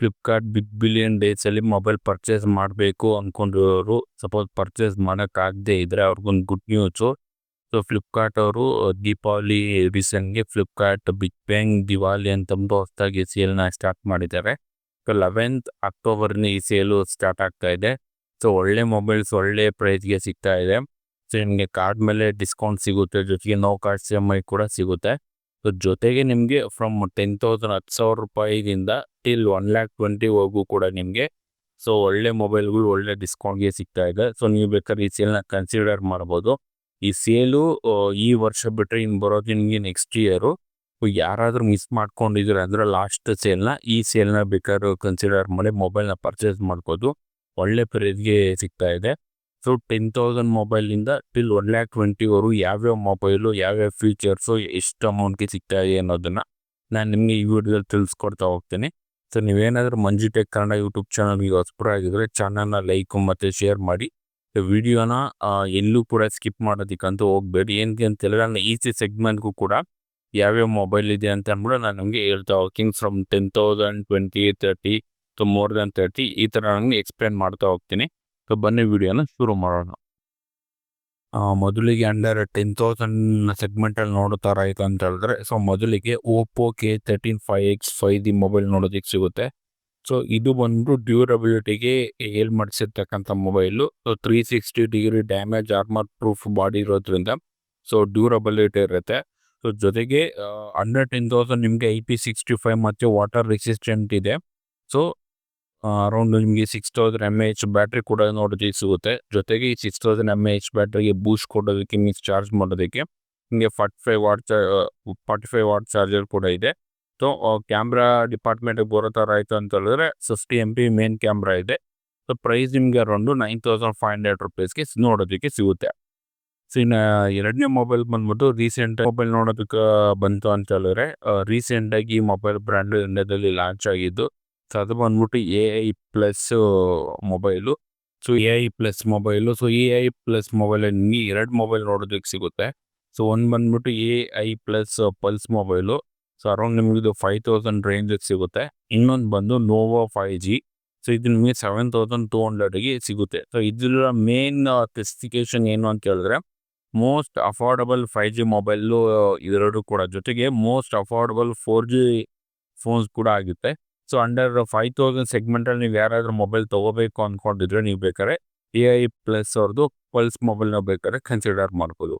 Flipkart big billion ಡೇಸಲ್ಲಿ mobile purchase ಮಾಡಬೇಕು ಅಂದ್ಕೊಂಡಿರೋರು ಸಪೋಸ್ ಪರ್ಚೇಸ್ ಮಾಡೋಕ್ಕಾಗದೇ ಇದ್ದರೆ ಅವ್ರಿಗೊಂದು ಗುಡ್ ನ್ಯೂಸು ಸೊ ಫ್ಲಿಪ್ಕಾರ್ಟ್ ಅವರು ದೀಪಾವಳಿ ರೀಸೆಂಟ್ಗೆ ಫ್ಲಿಪ್ಕಾರ್ಟ್ ಬಿಗ್ ಬ್ಯಾಂಗ್ ದಿವಾಲಿ ಅಂತಂದು ಹೊಸದಾಗಿ ಸೇಲ್ನ ಸ್ಟಾರ್ಟ್ ಮಾಡಿದ್ದಾರೆ. ಸೊ ಲೆವೆಂತ್ ಅಕ್ಟೋಬರ್ನ ಈ ಸೇಲು ಸ್ಟಾರ್ಟ್ ಆಗ್ತಾ ಸೊ ಒಳ್ಳೆ ಮೊಬೈಲ್ಸ್ ಒಳ್ಳೆ ಪ್ರೈಸ್ಗೆ ಸಿಗ್ತಾ ಇದೆ. ಸೊ ನಿಮಗೆ ಕಾರ್ಡ್ ಮೇಲೆ ಡಿಸ್ಕೌಂಟ್ ಸಿಗುತ್ತೆ, ಜೊತೆಗೆ no card C M I ಕೂಡ ಸಿಗುತ್ತೆ. ಸೊ ಜೊತೆಗೆ ನಿಮಗೆ ಫ್ರಮ್ ಟೆನ್ ತೌಸಂಡ್ ಹತ್ತು ಸಾವಿರ ರೂಪಾಯಿದಿಂದ ಟಿಲ್ ಒನ್ ಲ್ಯಾಕ್ ಟ್ವೆಂಟಿವರೆಗೂ ಕೂಡ ನಿಮಗೆ. ಸೊ ಒಳ್ಳೆ ಮೊಬೈಲ್ಗಳು ಒಳ್ಳೆ ಡಿಸ್ಕೌಂಟ್ಗೆ ಸಿಗ್ತಾ ಇದೆ. ಸೊ ನೀವು ಬೇಕಾದ್ರೆ ಈ ಸೇಲ್ನ ಕನ್ಸಿಡರ್ ಮಾಡ್ಬೋದು. ಈ ಸೇಲು ಈ ವರ್ಷ ಬಿಟ್ಟರೆ ಇನ್ನು ಬರೋದು ನಿಮಗೆ ನೆಕ್ಸ್ಟ್ ಇಯರು ಯಾರಾದರೂ ಮಿಸ್ ಮಾಡ್ಕೊಂಡಿದ್ರೆ ಅಂದರೆ ಲಾಸ್ಟ್ ಸೇಲ್ನ ಈ ಸೇಲ್ನ ಬೇಕಾದ್ರೂ ಕನ್ಸಿಡರ್ ಮಾಡಿ ಮೊಬೈಲ್ನ ಪರ್ಚೇಸ್ ಮಾಡ್ಕೋದು ಒಳ್ಳೆ ಪ್ರೈಸ್ಗೆ ಸಿಗ್ತಾ ಇದೆ. ಸೊ ಟೆನ್ ತೌಸಂಡ್ ಮೊಬೈಲಿಂದ ಟಿಲ್ ಒನ್ ಲ್ಯಾಕ್ ಟ್ವೆಂಟಿವರೆಗೂ ಯಾವ್ಯಾವ ಮೊಬೈಲು ಯಾವ್ಯಾವ ಫೀಚರ್ಸು ಎಷ್ಟು ಅಮೌಂಟ್ಗೆ ಸಿಗ್ತಾ ಇದೆ ಅನ್ನೋದನ್ನು ನಾನು ನಿಮಗೆ ಈ ವಿಡಿಯೋದಲ್ಲಿ ತಿಳಿಸ್ಕೊಡ್ತಾ ಹೋಗ್ತೀನಿ. ಸೊ ನೀವೇನಾದರೂ ಮಂಜು ಟೆಕ್ ಕನ್ನಡ ಯೂಟ್ಯೂಬ್ ಚಾನಲ್ಗೆ ಹೊಸಬರಾಗಿದ್ದರೆ ಚಾನಲ್ನ ಲೈಕ್ ಮತ್ತು ಶೇರ್ ಮಾಡಿ. ವಿಡಿಯೋನ ಎಲ್ಲೂ ಕೂಡ ಸ್ಕಿಪ್ ಮಾಡೋದಕ್ಕಂತೂ ಹೋಗ್ಬೇಡಿ. ಏನಕ್ಕೆ ಅಂತ ಹೇಳಿದ್ರೆ ನಾನು ಈಸಿ ಸೆಗ್ಮೆಂಟ್ಗೂ ಕೂಡ ಯಾವ್ಯಾವ ಮೊಬೈಲ್ ಇದೆ ಅಂತ ಅಂದ್ಬಿಟ್ಟು ನಾನು ನಮಗೆ ಹೇಳ್ತಾ ಹೋಗ್ತೀನಿ from ten thousand twenty thirty so more than thirty ಈ ಥರ ನನಗೆ ಎಕ್ಸ್ಪ್ಲೇನ್ ಮಾಡ್ತಾ ಹೋಗ್ತೀನಿ. ಸೊ, ಬನ್ನಿ ವಿಡಿಯೋನ ಶುರು ಮಾಡೋಣ. ಮೊದಲಿಗೆ ಅಂಡರ್ ಟೆನ್ ತೌಸಂಡ್ ಸೆಗ್ಮೆಂಟಲ್ಲಿ ಆಯ್ತು ಅಂತ ಹೇಳಿದ್ರೆ ಸೊ ಮೊದಲಿಗೆ Oppo K thirteen five X five the mobile ನೋಡೋದಕ್ಕೆ ಸಿಗುತ್ತೆ. ಸೊ ಇದು ಬಂದು ಡ್ಯೂರಬಿಲಿಟಿಗೆ ಏಲ್ ಮಾಡಿಸಿರ್ತಕ್ಕಂಥ mobile so three sixty degree damage armour proof body ಇರೋದ್ರಿಂದ ಸೊ ಡ್ಯೂರಬಿಲಿಟಿ ಇರುತ್ತೆ. ಸೊ ಜೊತೆಗೆ ಅಂಡರ್ ಟೆನ್ ತೌಸಂಡ್ ನಿಮಗೆ ಐ ಪಿ ಸಿಕ್ಸ್ಟಿ ಫೈವ್ ಮತ್ತು ವಾಟರ್ ರೆಸಿಸ್ಟೆಂಟ್ ಇದೆ. ಸೊ ಅರೌಂಡ್ ನಿಮಗೆ six thousand M H battery ಕೂಡ ನೋಡೋದಕ್ಕೆ ಸಿಗುತ್ತೆ. ಜೊತೆಗೆ ಈ ಸಿಕ್ಸ್ ತೌಸಂಡ್ ಎಂ ಎಚ್ ಬ್ಯಾಟ್ರಿಗೆ ಬೂಸ್ಟ್ ಕೊಡೋದಕ್ಕೆ ಮೀನ್ಸ್ ಚಾರ್ಜ್ ಮಾಡೋದಕ್ಕೆ ನಿಮಗೆ forty five watt forty five watt charger ಕೂಡ ಇದೆ. ಸೊ ಕ್ಯಾಮ್ರಾ ಡಿಪಾರ್ಟ್ಮೆಂಟಿಗೆ ಬರೋ ಥರ ಆಯಿತು ಅಂತ ಹೇಳಿದ್ರೆ fifty M P main camera ಇದೆ. ಸೊ ಪ್ರೈಸ್ ನಿಮಗೆ around nine thousand five hundred ರುಪೀಸ್ಗೆ ನೋಡೋದಕ್ಕೆ ಸಿಗುತ್ತೆ. ಸೊ ಇನ್ನು ಎರಡನೇ ಮೊಬೈಲ್ ಬಂದ್ಬಿಟ್ಟು ರೀಸೆಂಟ್ ಮೊಬೈಲ್ ನೋಡೋದಕ್ಕೆ ಬಂತು ಅಂತ ಹೇಳಿದ್ರೆ ರೀಸೆಂಟಾಗಿ ಈ ಮೊಬೈಲ್ ಬ್ರ್ಯಾಂಡ್ ಇಂಡಿಯಾದಲ್ಲಿ ಲಾಂಚ್ ಆಗಿದ್ದು ಸೊ ಅದು ಬಂದ್ಬಿಟ್ಟು A I plus mobile so A I plus mobile so A I plus ಮೊಬೈಲಲ್ಲಿ ನಿಮಗೆ ಎರಡು ಮೊಬೈಲ್ ನೋಡೋದಕ್ಕೆ ಸಿಗುತ್ತೆ. ಸೊ ಒಂದು ಬಂದ್ಬಿಟ್ಟು A I plus pulse mobile so around ನಿಮಗೆ ಇದು ಫೈವ್ ತೌಸಂಡ್ ರೇಂಜಿಗೆ ಸಿಗುತ್ತೆ. ಇನ್ನೊಂದು ಬಂದು ನೋವೋ ಫೈವ್ ಜಿ ಸೊ ಇದು ನಿಮಗೆ ಸೆವೆನ್ ತೌಸಂಡ್ ಟೂ ಹಂಡ್ರೆಡ್ಗೆ ಸಿಗುತ್ತೆ. ಸೊ ಇದರ ಮೇನ್ ಸ್ಪೆಸಿಫಿಕೇಶನ್ ಏನು ಅಂತ ಹೇಳಿದ್ರೆ most affordable five G mobile ಇದೆರಡು ಕೂಡ ಜೊತೆಗೆ most affordable four G phones ಕೂಡ ಆಗುತ್ತೆ. ಸೊ ಅಂಡರ್ ಫೈವ್ ತೌಸಂಡ್ ಸೆಗ್ಮೆಂಟಲ್ಲಿ ನೀವು ಯಾರಾದರೂ ಮೊಬೈಲ್ ತೊಗೋಬೇಕು ಅಂದ್ಕೊಂಡಿದ್ರೆ ನೀವು ಬೇಕಾದ್ರೆ ಎ ಐ ಪ್ಲಸ್ ಅವ್ರದ್ದು ಪಲ್ಸ್ ಮೊಬೈಲ್ನ ಬೇಕಾದ್ರೆ ಕನ್ಸಿಡರ್ ಮಾಡ್ಬೋದು.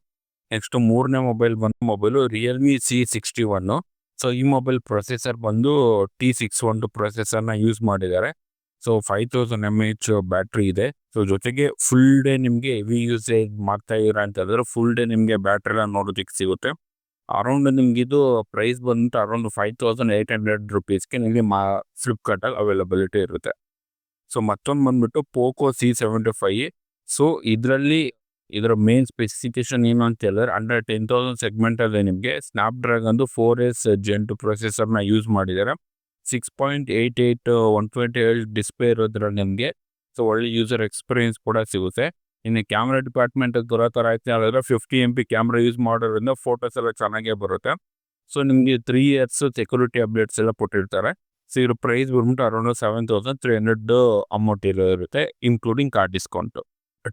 ನೆಕ್ಸ್ಟ್ ಮೂರನೇ ಮೊಬೈಲ್ ಬಂದು mobile Realme C sixty one so ಈ ಮೊಬೈಲ್ ಪ್ರೊಸೆಸರ್ ಬಂದು ಟಿ ಸಿಕ್ಸ್ ಒನ್ ಟು ಪ್ರೊಸೆಸರ್ನ ಯೂಸ್ ಮಾಡಿದ್ದಾರೆ. So five thousand M H battery ಇದೆ. ಸೊ ಜೊತೆಗೆ ಫುಲ್ ಡೇ ನಿಮಗೆ ಹೆವಿ ಯೂಸೇಜ್ ಮಾಡ್ತಾ ಇದ್ದೀರಾ ಅಂತ ಹೇಳಿದ್ರೆ ಫುಲ್ ಡೇ ನಿಮಗೆ ಬ್ಯಾಟ್ರಿ ಎಲ್ಲ ನೋಡೋದಕ್ಕೆ ಸಿಗುತ್ತೆ. ಅರೌಂಡ್ ನಿಮ್ಗೆ ಇದು ಪ್ರೈಸ್ ಬಂದ್ಬಿಟ್ಟು around five thousand eight hundred ರುಪೀಸ್ಗೆ ನಿಮಗೆ ಮಾ ಫ್ಲಿಪ್ಕಾರ್ಟಲ್ಲಿ ಅವೈಲಬಿಲಿಟಿ ಇರುತ್ತೆ. ಸೊ ಮತ್ತೊಂದು ಬಂದ್ಬಿಟ್ಟು Poco C seventy five so ಇದರಲ್ಲಿ ಇದರ ಮೇನ್ ಸ್ಪೆಸಿಫಿಕೇಶನ್ ಏನು ಅಂತ ಹೇಳಿದ್ರೆ ಅಂಡರ್ ಟೆನ್ ತೌಸಂಡ್ ಸೆಗ್ಮೆಂಟಲ್ಲಿ ನಿಮಗೆ ಸ್ನ್ಯಾಪ್ ಡ್ರ್ಯಾಗನ್ದು ಫೋರ್ ಎಸ್ ಜೆಂಟ್ ಪ್ರೊಸೆಸರ್ನ ಯೂಸ್ ಮಾಡಿದ್ದಾರೆ. Six point eight eight one twenty eight display ಇರೋದ್ರಲ್ಲಿ ನಿಮಗೆ ಸೊ ಒಳ್ಳೆ ಯೂಸರ್ ಎಕ್ಸ್ಪೀರಿಯನ್ಸ್ ಕೂಡ ಸಿಗುತ್ತೆ. ಇನ್ನು ಕ್ಯಾಮ್ರಾ ಡಿಪಾರ್ಟ್ಮೆಂಟ್ ಬರೋ ಥರ ಆಯ್ತು ಹೇಳಿದ್ರೆ fifty M P camera use ಮಾಡೋದ್ರಿಂದ ಫೋಟೋಸ್ ಎಲ್ಲ ಚೆನ್ನಾಗೇ ಬರುತ್ತೆ. ಸೊ ನಿಮಗೆ ತ್ರೀ ಇಯರ್ಸ್ ಸೆಕ್ಯೂರಿಟಿ ಅಪ್ಡೇಟ್ಸ್ ಎಲ್ಲ ಕೊಟ್ಟಿರ್ತಾರೆ. ಸೊ ಇದ್ರ ಪ್ರೈಸ್ ಬಂದ್ಬಿಟ್ಟು around seven thousand three hundred amount ಇರುತ್ತೆ including card discount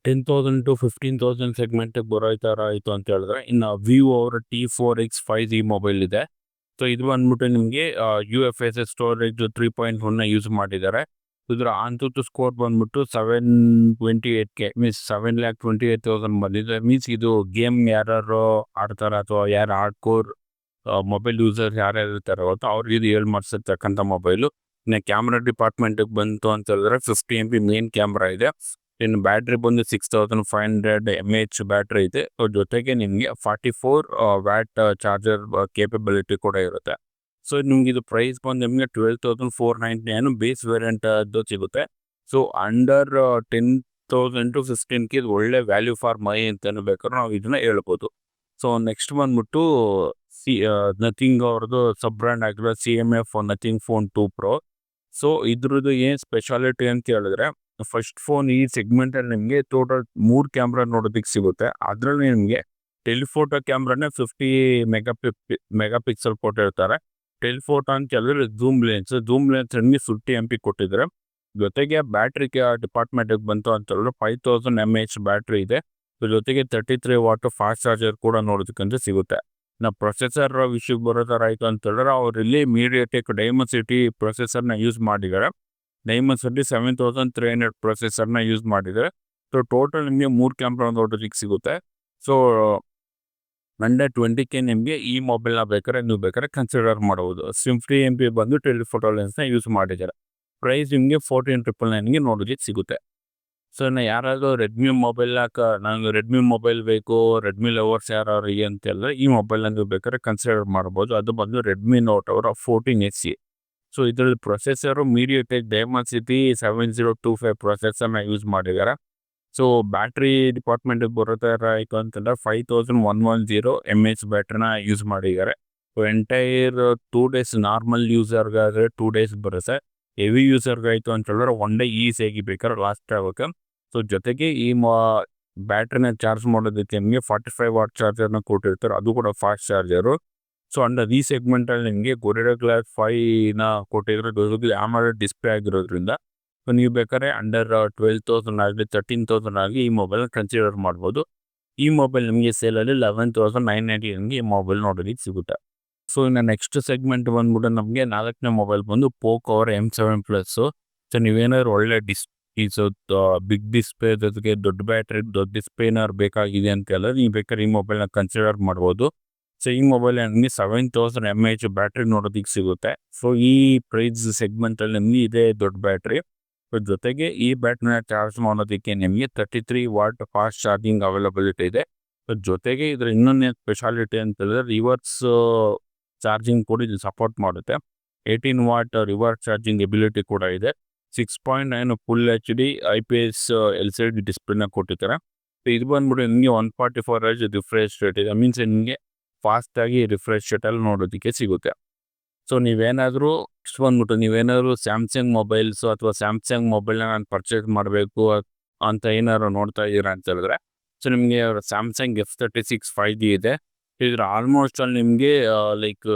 ten thousand to fifteen thousand ಸೆಗ್ಮೆಂಟಿಗೆ ಬರೋ ಥರ ಆಯಿತು ಅಂತ ಹೇಳಿದ್ರೆ, ಇನ್ನು ವಿವೋ ಅವರ T four X five G mobile ಇದೆ. ಸೊ ಇದು ಬಂದ್ಬಿಟ್ಟು ನಿಮಗೆ U F S S storage three point ಒನ್ನ use ಮಾಡಿದ್ದಾರೆ. ಇದರ ಅಂತೂ ಸ್ಕೋರ್ ಬಂದ್ಬಿಟ್ಟು seven twenty eight K means seven lakh twenty eight thousand ಬಂದಿದೆ. ಮೀನ್ಸ್ ಇದು ಗೇಮ್ ಯಾರು ಆಡ್ತಾರೆ ಅಥವಾ ಯಾರು ಆಡ್ಕೋರ್ ಕೋರ್ ಮೊಬೈಲ್ ಯೂಸರ್ ಯಾರ್ಯಾರು ಇರ್ತಾರೆ ಅವತ್ತು ಅವ್ರಿಗೆ ಇದು ಹೇಳಿ ಮಾಡಿಸಿರ್ತಕ್ಕಂಥ ಮೊಬೈಲು ಇನ್ನು ಕ್ಯಾಮ್ರಾ ಡಿಪಾರ್ಟ್ಮೆಂಟಿಗೆ ಬಂತು ಅಂತ ಹೇಳಿದ್ರೆ fifty M P main camera ಇದೆ. ಇನ್ನು ಬ್ಯಾಟ್ರಿ ಬಂದು six thousand five hundred M H battery ಇದೆ. ಜೊತೆಗೆ ನಿಮಗೆ forty four watt charger capability ಕೂಡ ಇರುತ್ತೆ. ಸೊ ನಿಮ್ಗೆ ಇದು ಪ್ರೈಸ್ ಬಂದು ನಿಮಗೆ ಟ್ವೆಲ್ ತೌಸಂಡ್ ಫೋರ್ ನೈಂಟಿ ಏನು ಬೇಸ್ ವೇರಿಯಂಟ್ ಅದು ಸಿಗುತ್ತೆ. So under ten thousand to ಫಿಫ್ಟೀನ್ಗೆ ಇದು ಒಳ್ಳೆ ವ್ಯಾಲ್ಯೂ ಫಾರ್ ಮೈ ಅಂತ ಬೇಕಾದ್ರೆ ನಾವು ಇದನ್ನ ಹೇಳ್ಬೋದು. ಸೊ ನೆಕ್ಸ್ಟ್ ಬಂದ್ಬಿಟ್ಟು ಸಿ ನಥಿಂಗ್ ಅವ್ರದ್ದು ಸಬ್ ಬ್ರ್ಯಾಂಡ್ ಆಗಿರೋ C M F nothing phone two pro so ಇದ್ರದ್ದು ಏನು ಸ್ಪೆಷಾಲಿಟಿ ಅಂತ ಹೇಳಿದ್ರೆ ಫಸ್ಟ್ ಫೋನ್ ಈ ಸೆಗ್ಮೆಂಟಲ್ಲಿ ನಿಮಗೆ ಟೋಟಲ್ ಮೂರು ಕ್ಯಾಮ್ರಾ ನೋಡೋದಕ್ಕೆ ಸಿಗುತ್ತೆ. ಅದರಲ್ಲಿ ನಿಮಗೆ telephoto ಕ್ಯಾಮ್ರಾನೇ fifty mega pick mega pixel ಕೊಟ್ಟಿರ್ತಾರೆ. ಟೆಲಿಫೋಟೋ ಅಂತ ಹೇಳಿದ್ರೆ ಝೂಮ್ ಲೆನ್ಸ್ ಝೂಮ್ ಲೆನ್ಸ್ ನಿಮಗೆ ಫಿಫ್ಟಿ ಎಂ ಪಿ ಕೊಟ್ಟಿದ್ದಾರೆ. ಜೊತೆಗೆ ಬ್ಯಾಟ್ರಿಗೆ ಡಿಪಾರ್ಟ್ಮೆಂಟಿಗೆ ಬಂತು ಅಂತ ಹೇಳಿದ್ರೆ five thousand M H battery ಇದೆ ಜೊತೆಗೆ thirty three watt fast charger ಕೂಡ ನೋಡೋದಕ್ಕಂತ ಸಿಗುತ್ತೆ. ನಾ ಪ್ರೊಸೆಸರ್ ವಿಷಯಕ್ಕೆ ಬರೋ ಥರ ಆಯಿತು ಅಂತ ಹೇಳಿದ್ರೆ ಅವರಲ್ಲಿ ಮೀಡಿಯಾಟೆಕ್ ಸಿಟಿ ಪ್ರೊಸೆಸರ್ನ ಯೂಸ್ ಮಾಡಿದ್ದಾರೆ. Dimensity seven thousand three hundred ಪ್ರೊಸೆಸರ್ನ use ಮಾಡಿದ್ದಾರೆ. ಸೊ ಟೋಟಲ್ ನಿಮಗೆ ಮೂರು ಕ್ಯಾಮ್ರಾ ನೋಡೋದಕ್ಕೆ ಸಿಗುತ್ತೆ. ಸೊ ಅಂಡರ್ ಟ್ವೆಂಟಿ ಕೆ ನಿಮಗೆ ಈ ಮೊಬೈಲ್ನ ಬೇಕಾದ್ರೆ ನೀವು ಬೇಕಾದ್ರೆ ಕನ್ಸಿಡರ್ ಮಾಡಬಹುದು. ಸಿಂಫ್ಟಿ ಎಂ ಪಿ ಬಂದು ಟೆಲಿಫೋಟೋ ಲೆನ್ಸ್ನ ಯೂಸ್ ಮಾಡಿದ್ದಾರೆ. ಪ್ರೈಸ್ ನಿಮಗೆ ಫೋರ್ಟೀನ್ ಟ್ರಿಪಲ್ ನೈನ್ಗೆ ನೋಡೋದಕ್ಕೆ ಸಿಗುತ್ತೆ. ಸೊ ನಾ ಯಾರಾದರೂ ರೆಡ್ಮಿ ಮೊಬೈಲ್ ಹಾಕ ನನಗೆ ರೆಡ್ಮಿ ಮೊಬೈಲ್ ಬೇಕು ರೆಡ್ಮಿ ಲವರ್ಸ್ ಯಾರು ಅಂತ ಹೇಳಿದ್ರೆ ಈ ಮೊಬೈಲ್ನ ನೀವು ಬೇಕಾದ್ರೆ ಕನ್ಸಿಡರ್ ಮಾಡ್ಬೋದು ಅದು ಬಂದು ರೆಡ್ಮಿ ನೋಟ್ ಅವರ ಫೋರ್ಟೀನ್ ಎಚ್ ಸಿ ಸೊ ಇದರಲ್ಲಿ processor MediaTek Dimensity seven zero two five ಪ್ರೊಸೆಸರ್ನ use ಮಾಡಿದ್ದಾರೆ. ಸೊ ಬ್ಯಾಟ್ರಿ ಡಿಪಾರ್ಟ್ಮೆಂಟ್ ಬರೋ ಥರ ಆಯಿತು ಅಂತಂದ್ರೆ five thousand one one zero M H ಬ್ಯಾಟ್ರಿನ use ಮಾಡಿದ್ದಾರೆ. ಎಂಟೈರ್ ಟೂ ಡೇಸ್ ನಾರ್ಮಲ್ ಯೂಸರ್ಗಾದರೆ ಟೂ ಡೇಸ್ ಬರುತ್ತೆ. ಹೆವಿ ಯೂಸರ್ಗಾಯಿತು ಅಂತ ಹೇಳಿದ್ರೆ ಒನ್ ಡೇ ಈಸಿಯಾಗಿ ಬೇಕಾದ್ರೆ ಲಾಸ್ಟ್ ಆಗುತ್ತೆ ಸೊ ಜೊತೆಗೆ ಈ ಮಾ ಬ್ಯಾಟ್ರಿನ ಚಾರ್ಜ್ ಮಾಡೋದಕ್ಕೆ ನಿಮಗೆ ಫಾರ್ಟಿ ಫೈವ್ ವಾಟ್ ಚಾರ್ಜರ್ನ ಕೊಟ್ಟಿರ್ತಾರೆ. ಅದು ಕೂಡ ಫಾಸ್ಟ್ ಚಾರ್ಜರು ಸೊ ಅಂಡರ್ ಈ ಸೆಗ್ಮೆಂಟಲ್ಲಿ ನಿಮಗೆ ಗೊರಿಡಾ ಗ್ಲಾಸ್ ಫೈವ್ನ ಕೊಟ್ಟಿದ್ರೆ ಜೊತೆಗೆ ಆಮೇಲೆ ಡಿಸ್ಪ್ಲೇ ಆಗಿರೋದ್ರಿಂದ ಸೊ ನೀವು ಬೇಕಾದ್ರೆ ಅಂಡರ್ ಟ್ವೆಲ್ ತೌಸಂಡ್ ಆಗಲಿ ತರ್ಟೀನ್ ತೌಸಂಡ್ ಆಗಲಿ ಈ ಮೊಬೈಲ್ನ ಕನ್ಸಿಡರ್ ಮಾಡ್ಬೋದು. ಈ ಮೊಬೈಲ್ ನಿಮಗೆ ಸೇಲಲ್ಲಿ ಲೆವೆನ್ ತೌಸಂಡ್ ನೈನ್ ನೈಂಟಿ ನಮಗೆ ಈ ಮೊಬೈಲ್ ನೋಡೋದಕ್ಕೆ ಸಿಗುತ್ತೆ. ಸೊ ಇನ್ನು ನೆಕ್ಸ್ಟ್ ಸೆಗ್ಮೆಂಟ್ ಬಂದ್ಬಿಟ್ಟು ನಮಗೆ ನಾಲ್ಕನೇ ಮೊಬೈಲ್ ಬಂದು ಪೋಕೋ ಅವರ್ ಎಂ ಸೆವೆನ್ ಪ್ಲಸ್ಸು ಸೊ ನೀವೇನಾದ್ರು ಒಳ್ಳೆ ಡಿಸ್ ಸೊ ಬಿಗ್ ಡಿಸ್ಪ್ಲೇ ಜೊತೆಗೆ ದೊಡ್ಡ ಬ್ಯಾಟ್ರಿ ದೊಡ್ಡ ಡಿಸ್ಪ್ಲೇ ಏನಾದ್ರು ಬೇಕಾಗಿದೆ ಅಂತ ಹೇಳಿದ್ರೆ ನೀವು ಬೇಕಾದ್ರೆ ಈ ಮೊಬೈಲ್ನ ಕನ್ಸಿಡರ್ ಮಾಡ್ಬೋದು. ಸೊ ಈ ಮೊಬೈಲ್ ನಿಮಗೆ seven thousand M H battery ನೋಡೋದಕ್ಕೆ ಸಿಗುತ್ತೆ. ಸೊ ಈ ಪ್ರೈಸ್ ಸೆಗ್ಮೆಂಟಲ್ಲಿ ನಿಮಗೆ ಇದೇ ದೊಡ್ಡ ಬ್ಯಾಟ್ರಿ ಜೊತೆಗೆ ಈ ಬ್ಯಾಟ್ರಿನ ಚಾರ್ಜ್ ಮಾಡೋದಕ್ಕೆ ನಿಮಗೆ thirty three watt fast charging availability ಇದೆ. ಜೊತೆಗೆ ಇದರ ಇನ್ನೊಂದು ಸ್ಪೆಷಾಲಿಟಿ ಅಂತ ಹೇಳಿದ್ರೆ ರಿವರ್ಸ್ ಚಾರ್ಜಿಂಗ್ ಕೂಡ ಇದು ಸಪೋರ್ಟ್ ಮಾಡುತ್ತೆ. Eighteen watt reverse charging ability ಕೂಡ ಇದೆ. Six point nine full H D I P S L C D ಡಿಸ್ಪ್ಲೇನ ಕೊಟ್ಟಿದ್ದಾರೆ. ಸೊ ಇದು ಬಂದ್ಬಿಟ್ಟು ನಿಮಗೆ one forty four H refresh rate ಇದೆ ಮೀನ್ಸ್ ನಿಮಗೆ ಫಾಸ್ಟಾಗಿ ರಿಫ್ರೆಶ್ ರೇಟಲ್ಲಿ ನೋಡೋದಕ್ಕೆ ಸಿಗುತ್ತೆ. ಸೊ ನೀವೇನಾದರೂ ಇಷ್ಟು ಬಂದ್ಬಿಟ್ಟು ನೀವೇನಾದರೂ ಸ್ಯಾಮ್ಸಂಗ್ ಮೊಬೈಲ್ಸು ಅಥವಾ ಸ್ಯಾಮ್ಸಂಗ್ ಮೊಬೈಲ್ನ ನಾನು ಪರ್ಚೇಸ್ ಮಾಡಬೇಕು ಅಂತ ಏನಾದ್ರು ನೋಡ್ತಾ ಇದ್ದೀರಾ ಅಂತ ಹೇಳಿದ್ರೆ ಸೊ ನಿಮಗೆ Samsung F thirty six five G ಇದೆ. ಇದ್ರ ಆಲ್ಮೋಸ್ಟ್ ಅಲ್ಲಿ ನಿಮಗೆ ಲೈಕ್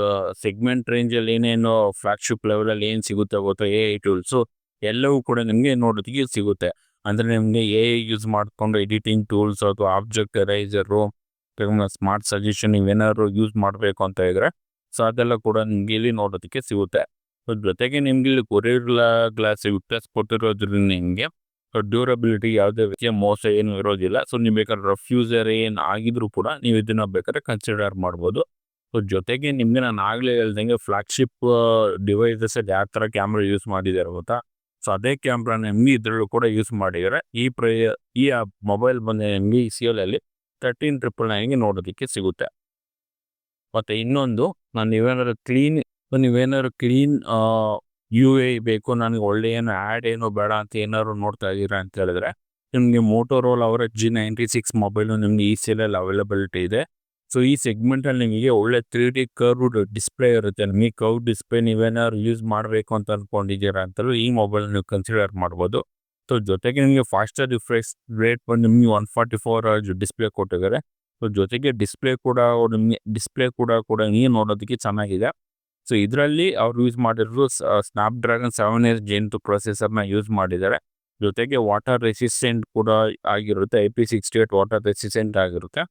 ಸೆಗ್ಮೆಂಟ್ ರೇಂಜಲ್ಲಿ ಏನೇನು ಫ್ಲಾಗ್ಶಿಪ್ ಲೆವೆಲಲ್ಲಿ ಏನು ಸಿಗುತ್ತೆ ಗೊತ್ತೋ ಎ ಐ ಟೂಲ್ಸು ಎಲ್ಲವೂ ಕೂಡ ನಿಮಗೆ ನೋಡೋದಕ್ಕೆ ಸಿಗುತ್ತೆ. ಅಂದರೆ ನಿಮಗೆ ಎ ಐ ಯೂಸ್ ಮಾಡಿಕೊಂಡು ಎಡಿಟಿಂಗ್ ಟೂಲ್ಸ್ ಅಥವಾ ಆಬ್ಜೆಕ್ಟ್ ರೈಸರು ಸ್ಮಾರ್ಟ್ ಸಜೆಷನ್ ನೀವೇನಾದ್ರು ಯೂಸ್ ಮಾಡಬೇಕು ಅಂತ ಇದ್ರೆ ಸೊ ಅದೆಲ್ಲ ಕೂಡ ನಿಮಗೆ ಇಲ್ಲಿ ನೋಡೋದಕ್ಕೆ ಸಿಗುತ್ತೆ. ಜೊತೆಗೆ ನಿಮ್ಗೆ ಇಲ್ಲಿ ಕೊರಿಯರ್ಲ ಗ್ಲಾಸ್ ವಿಕ್ಟಸ್ ಕೊಟ್ಟಿರೋದ್ರಿಂದ ನಿಮಗೆ ಡ್ಯೂರಬಿಲಿಟಿ ಯಾವುದೇ ರೀತಿಯ ಮೋಸ ಏನು ಇರೋದಿಲ್ಲ. ಸೊ ನೀವು ಬೇಕಾದ್ರೆ ರಫ್ ಏನು ಆಗಿದ್ರು ಕೂಡ ನೀವು ಇದನ್ನ ಬೇಕಾದ್ರೆ ಕನ್ಸಿಡರ್ ಮಾಡ್ಬೋದು. ಸೊ ಜೊತೆಗೆ ನಿಮಗೆ ನಾನು ಆಗಲೇ ಹೇಳ್ದಂಗೆ ಫ್ಲಾಗ್ಶಿಪ್ ಡಿವೈಸಸ್ ಯಾವ ಥರ ಕ್ಯಾಮ್ರಾ ಯೂಸ್ ಮಾಡಿದ್ದಾರೆ ಗೊತ್ತಾ? ಸೊ ಅದೇ ಕ್ಯಾಮ್ರಾ ನಿಮಗೆ ಇದರಲ್ಲೂ ಕೂಡ ಯೂಸ್ ಮಾಡಿದರೆ ಈ ಪ್ರೈ ಈ ಮೊಬೈಲ್ ಬಂದ ನಿಮಗೆ ಈ ಅಲ್ಲಿ ತರ್ಟೀನ್ ಟ್ರಿಪಲ್ ನೈನ್ಗೆ ನೋಡೋದಕ್ಕೆ ಸಿಗುತ್ತೆ. ಮತ್ತು ಇನ್ನೊಂದು, ನಾನು ನೀವೇನಾದ್ರು ಕ್ಲೀನ್ ನೀವೇನಾದ್ರು ಕ್ಲೀನ್ ಯು ಎ ಬೇಕು, ನನಗೆ ಒಳ್ಳೆ ಏನು ಆ್ಯಡ್ ಏನು ಬೇಡ ಅಂತ ಏನಾದ್ರು ನೋಡ್ತಾ ಇದ್ದೀರಾ ಅಂತ ಹೇಳಿದ್ರೆ, ನಿಮಗೆ ಮೋಟೋರೋಲ್ ಅವರ ಜಿ ನೈಂಟಿ ಸಿಕ್ಸ್ ಮೊಬೈಲು ನಿಮಗೆ ಈ ಸೇಲಲ್ಲಿ ಅವೈಲಬಿಲಿಟಿ ಇದೆ. ಸೊ ಈ ಸೆಗ್ಮೆಂಟಲ್ಲಿ ನಿಮಗೆ ಒಳ್ಳೆ ತ್ರೀ ಡಿ ಕರ್ವ್ಡ್ ಡಿಸ್ಪ್ಲೇ ಇರುತ್ತೆ. ನಿಮಗೆ ಕರ್ವ್ ಡಿಸ್ಪ್ಲೇ ನೀವೇನಾದ್ರು ಯೂಸ್ ಮಾಡಬೇಕು ಅಂತ ಅಂದ್ಕೊಂಡಿದ್ದೀರಾ ಅಂತಲೂ ಈ ಮೊಬೈಲ್ ನೀವು ಕನ್ಸಿಡರ್ ಮಾಡ್ಬೋದು. ಸೊ ಜೊತೆಗೆ ನಿಮಗೆ ಫಾಸ್ಟರ್ ರಿಫ್ರೆಶ್ ರೇಟ್ ಬಂದು ನಿಮಗೆ ಒನ್ ಫಾರ್ಟಿ ಫೋರ್ ಡಿಸ್ಪ್ಲೇ ಕೊಟ್ಟಿದ್ದಾರೆ. ಸೊ ಜೊತೆಗೆ ಡಿಸ್ಪ್ಲೇ ಕೂಡ ನಿಮಗೆ ಡಿಸ್ಪ್ಲೇ ಕೂಡ ಕೂಡ ನೀವು ನೋಡೋದಕ್ಕೆ ಚೆನ್ನಾಗಿದೆ. ಸೊ ಇದರಲ್ಲಿ ಅವ್ರು ಯೂಸ್ ಮಾಡಿರೋದು snap dragon seven air gen two ಪ್ರೊಸೆಸರ್ನ use ಮಾಡಿದ್ದಾರೆ. ಜೊತೆಗೆ ವಾಟರ್ ರೆಸಿಸ್ಟೆಂಟ್ ಕೂಡ ಆಗಿರುತ್ತೆ. I P sixty eight water resistant ಆಗಿರುತ್ತೆ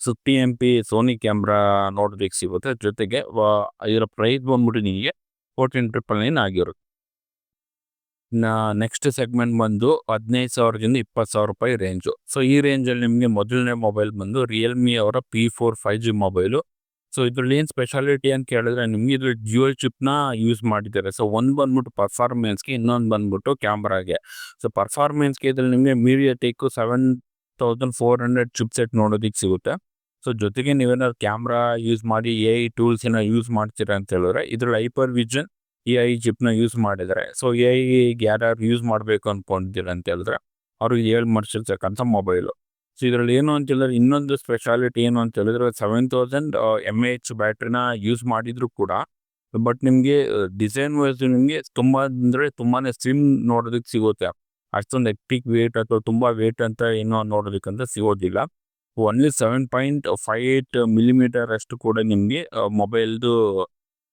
so M P Sony camera ನೋಡೋದಕ್ಕೆ ಸಿಗುತ್ತೆ. ಜೊತೆಗೆ ಇದರ ಪ್ರೈಸ್ ಬಂದ್ಬಿಟ್ಟು ನಿಮಗೆ ಫೋರ್ಟೀನ್ ಟ್ರಿಪಲ್ ನೈನ್ ಆಗಿರುತ್ತೆ. ನೆಕ್ಸ್ಟ್ ಸೆಗ್ಮೆಂಟ್ ಬಂದು ಹದಿನೈದು ಸಾವಿರದಿಂದ ಇಪ್ಪತ್ತು ಸಾವಿರ ರೂಪಾಯಿ ರೇಂಜು ಸೊ ಈ ರೇಂಜಲ್ಲಿ ನಿಮಗೆ ಮೊದಲನೇ ಮೊಬೈಲ್ ಬಂದು ರಿಯಲ್ಮಿ ಅವರ P four five G mobile so ಇದರಲ್ಲಿ ಏನು ಸ್ಪೆಷಾಲಿಟಿ ಅಂತ ಕೇಳಿದ್ರೆ ನಿಮಗೆ ಇದ್ರಲ್ಲಿ ಜಿಯೋ ಚಿಪ್ನ ಯೂಸ್ ಮಾಡಿದ್ದಾರೆ. ಸೊ ಒಂದು ಬಂದ್ಬಿಟ್ಟು ಪರ್ಫಾರ್ಮೆನ್ಸ್ಗೆ ಇನ್ನೊಂದು ಬಂದ್ಬಿಟ್ಟು ಕ್ಯಾಮ್ರಾಗೆ ಸೊ ಪರ್ಫಾರ್ಮೆನ್ಸ್ಗೆ ಇದ್ರಲ್ಲಿ ನಿಮಗೆ MediaTek seven thousand four hundred chip set ನೋಡೋದಕ್ಕೆ ಸಿಗುತ್ತೆ. ಸೊ ಜೊತೆಗೆ ನೀವೇನಾದ್ರು ಕ್ಯಾಮ್ರಾ ಯೂಸ್ ಮಾಡಿ ಎ ಐ ಟೂಲ್ಸ್ ಏನೋ ಯೂಸ್ ಮಾಡ್ತೀರಾ ಅಂತ ಹೇಳಿದ್ರೆ ಇದ್ರಲ್ಲಿ ಹೈಪರ್ ವಿಷನ್ ಎ ಐ ಚಿಪ್ನ ಯೂಸ್ ಮಾಡಿದ್ದಾರೆ ಸೊ ಎ ಐಗೆ ಯಾರ್ಯಾರು ಯೂಸ್ ಮಾಡಬೇಕು ಅಂದ್ಕೊಂಡಿದ್ದೀರ ಅಂತ ಹೇಳಿದ್ರೆ, ಅವ್ರಿಗೆ ಹೇಳಿ ಮಾಡಿಸಿರ್ತಕ್ಕಂಥ ಮೊಬೈಲು ಸೊ ಇದರಲ್ಲಿ ಏನು ಅಂತ ಹೇಳಿದ್ರೆ, ಇನ್ನೊಂದು ಸ್ಪೆಷಾಲಿಟಿ ಏನು ಅಂತ ಹೇಳಿದ್ರೆ ಸೆವೆನ್ ತೌಸಂಡ್ ಎಂ ಎಚ್ ಬ್ಯಾಟ್ರಿನ ಯೂಸ್ ಮಾಡಿದ್ರು ಕೂಡ ಬಟ್ ನಿಮಗೆ ಡಿಸೈನ್ ವೈಸ್ ನಿಮಗೆ ತುಂಬ ಅಂದರೆ ತುಂಬಾ ಸ್ಲಿಮ್ ನೋಡೋದಕ್ಕೆ ಸಿಗುತ್ತೆ. ಅಷ್ಟೊಂದು ಎಕ್ಟಿಕ್ ವೇಟ್ ಅಥವಾ ತುಂಬ ವೇಟ್ ಅಂತ ಏನೋ ನೋಡೋದಕ್ಕಂತ ಸಿಗೋದಿಲ್ಲ. Only seven point five eight millimetre ಅಷ್ಟು ಕೂಡ ನಿಮಗೆ ಮೊಬೈಲ್ದು